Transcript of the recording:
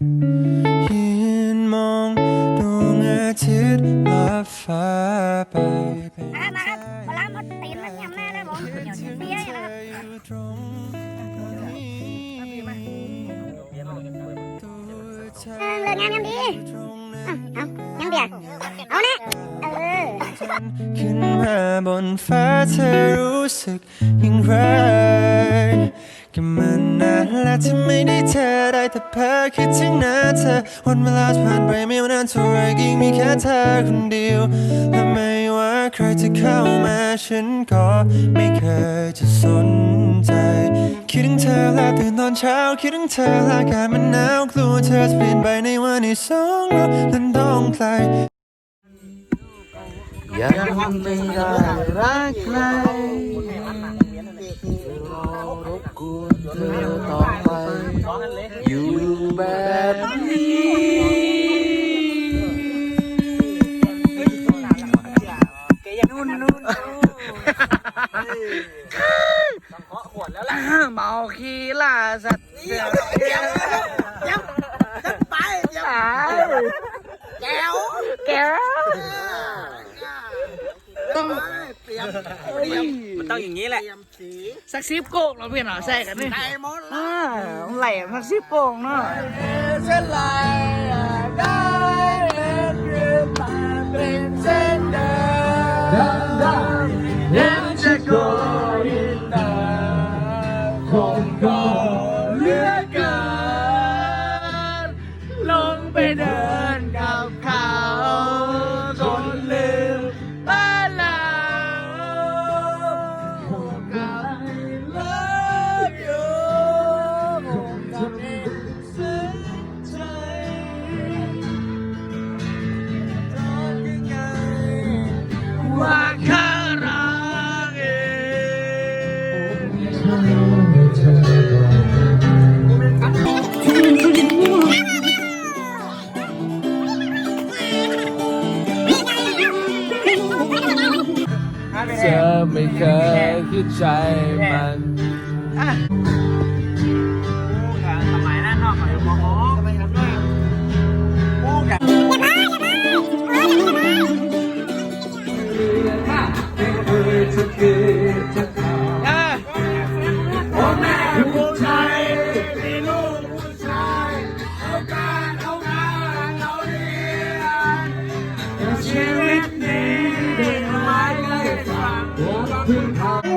ยืนมองดวงอาทิตย์ลับฟ้าไปเป็นอะมาครับเวลาหมดตีนมันยำแน่เลยผมเดี๋ยวเบี้ยนะครับอยู่ตรงนี้ตัวเอเอเลิกงานยังดีเอายังเบียร์เอาเนี่ยเออขึ้นมาบนฟ้าเธอรู้สึกอย่างไรก็ มันนานแล้วที่ไม่ได้เธอได้แต่เพ้อคิดถึงหน้าเธอวันเวลาผ่านไปไม่ว่านานเท่าไรก็ยังมีแค่เธอคนเดียวและไม่ว่าใครจะเข้ามาฉันก็ไม่เคยจะสนใจ คิดถึงเธอแล้วตื่นตอนเช้า คิดถึงเธอแล้วอากาศมันหนาวกลัวเธอจะเปลี่ยนไปในวันที่สองเรานั้นต้องไกลยังไม่ได้รักใคร เธอต่อไป อยู่แบบนี้ นุ่นนุ่นเมาคีล่าสัตว์เดี๋ยวเดี๋ยวเดี๋ยวไปเดี๋ยวแก้วแก้วต้อง มันต้องอย่างนี้แหละ สักซิบโกกเราเปลี่ยนเหรอใส่กันนี่ใส่หมดละไหลสักซิบโกกเนาะเส้นลายได้คือตาเป็นเส้นเดิม เธอไม่เคยคิดใจมัน